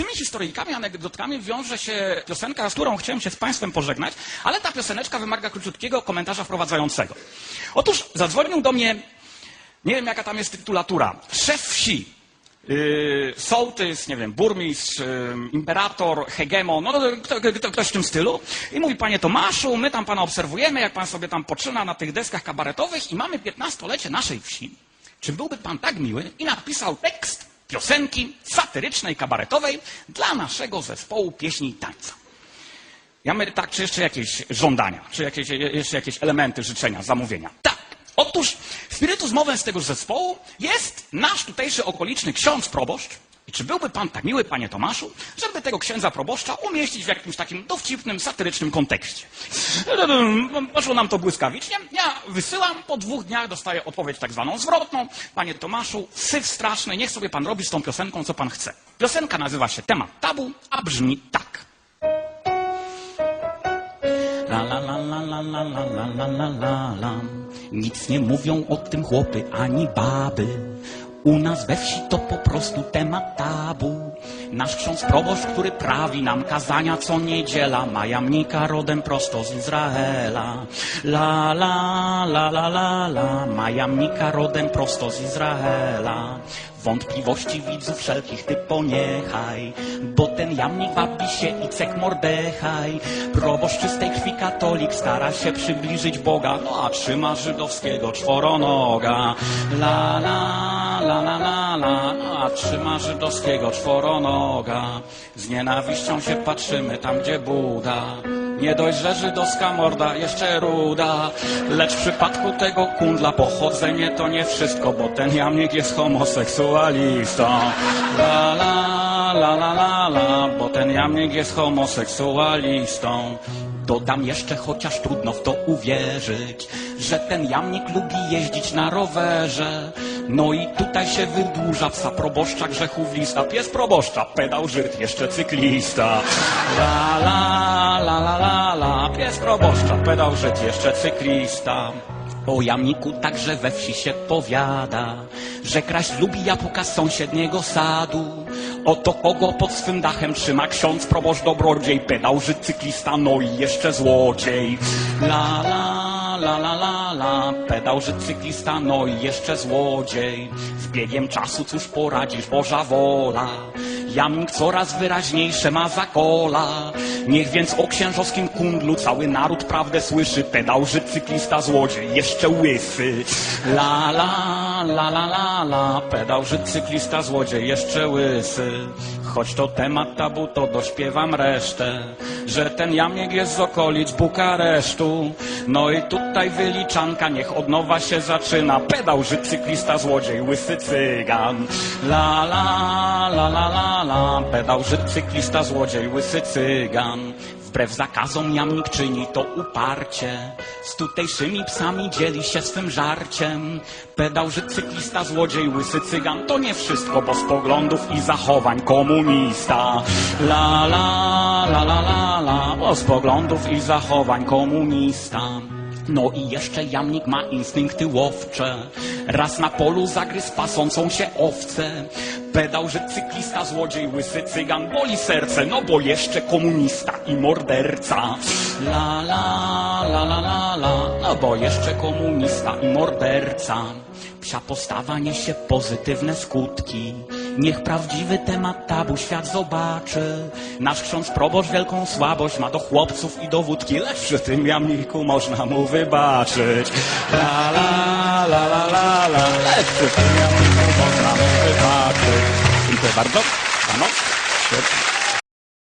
tymi historyjkami, anegdotkami wiąże się piosenka, z którą chciałem się z Państwem pożegnać, ale ta pioseneczka wymaga króciutkiego komentarza wprowadzającego. Otóż zadzwonił do mnie, nie wiem jaka tam jest tytulatura, szef wsi, yy, sołtys, nie wiem, burmistrz, yy, imperator, hegemon, no kto, kto, ktoś w tym stylu. I mówi, panie Tomaszu, my tam pana obserwujemy, jak pan sobie tam poczyna na tych deskach kabaretowych i mamy 15-lecie naszej wsi. Czy byłby pan tak miły i napisał tekst piosenki satyrycznej, kabaretowej dla naszego zespołu pieśni i tańca? Ja mówię, tak, czy jeszcze jakieś żądania, czy jakieś, jeszcze jakieś elementy życzenia, zamówienia? Tak. Otóż spirytus mowę z tegoż zespołu jest nasz tutejszy okoliczny ksiądz proboszcz. I czy byłby pan tak miły, panie Tomaszu, żeby tego księdza proboszcza umieścić w jakimś takim dowcipnym, satyrycznym kontekście? Poszło nam to błyskawicznie. Ja wysyłam, po dwóch dniach dostaję odpowiedź tak zwaną zwrotną. Panie Tomaszu, syf straszny, niech sobie pan robi z tą piosenką, co pan chce. Piosenka nazywa się Temat Tabu, a brzmi tak. La la la la la la la la la la la. Nic nie mówią o tym chłopy ani baby. U nas we wsi to po prostu temat tabu. Nasz ksiądz proboszcz, który prawi nam kazania co niedziela, ma jamnika rodem prosto z Izraela. La la la la la la, ma jamnika rodem prosto z Izraela. Wątpliwości widzów wszelkich ty poniechaj, bo ten jamnik wabi się i cek mordechaj. Proboszcz czystej krwi katolik stara się przybliżyć Boga, no a trzyma żydowskiego czworonoga. La la la la la la, no a trzyma żydowskiego czworonoga. Z nienawiścią się patrzymy tam, gdzie Buda. Nie dość, że żydowska morda jeszcze ruda, lecz w przypadku tego kundla pochodzenie to nie wszystko, bo ten jamnik jest homoseksualistą. La la la la la la, bo ten jamnik jest homoseksualistą. Dodam jeszcze, chociaż trudno w to uwierzyć, że ten jamnik lubi jeździć na rowerze. No i tutaj się wydłuża psa proboszcza grzechów lista. Pies proboszcza, pedał Żyd, jeszcze cyklista. La la la la la la, pies proboszcza, pedał Żyd, jeszcze cyklista. O jamniku także we wsi się powiada, że kraść lubi jabłka z sąsiedniego sadu. Oto kogo pod swym dachem trzyma ksiądz, proboszcz dobrodziej, pedał Żyd, cyklista, no i jeszcze złodziej. La la la la la la, pedał Żyd, cyklista, no i jeszcze złodziej. Z biegiem czasu cóż poradzisz, Boża wola. Jamnik coraz wyraźniejsze ma zakola. Niech więc o księżowskim kundlu cały naród prawdę słyszy. Pedał Żyd, cyklista, złodziej, jeszcze łysy. La la la la la la, pedał Żyd, cyklista, złodziej, jeszcze łysy. Choć to temat tabu, to dośpiewam resztę, że ten jamnik jest z okolic Bukaresztu. No i tutaj wyliczanka, niech od nowa się zaczyna. Pedał Żyd, cyklista, złodziej, łysy cygan. La la la la la la, pedał Żyd, cyklista, złodziej, łysy cygan. Wbrew zakazom jamnik czyni to uparcie. Z tutejszymi psami dzieli się swym żarciem. Pedał, że cyklista, złodziej, łysy cygan to nie wszystko, bo z poglądów i zachowań komunista. La la la la la la, bo z poglądów i zachowań komunista. No i jeszcze jamnik ma instynkty łowcze. Raz na polu zagryzł pasącą się owcę. Pedał, że cyklista, złodziej, łysy cygan boli serce, no bo jeszcze komunista i morderca. La la la la la la, no bo jeszcze komunista i morderca. Psia postawa niesie pozytywne skutki. Niech prawdziwy temat tabu świat zobaczy. Nasz ksiądz proboszcz wielką słabość ma do chłopców i do wódki, lecz przy tym jamniku można mu wybaczyć. La la la la la la, lecz przy tym jamniku można mu wybaczyć. Dziękuję bardzo. Panu.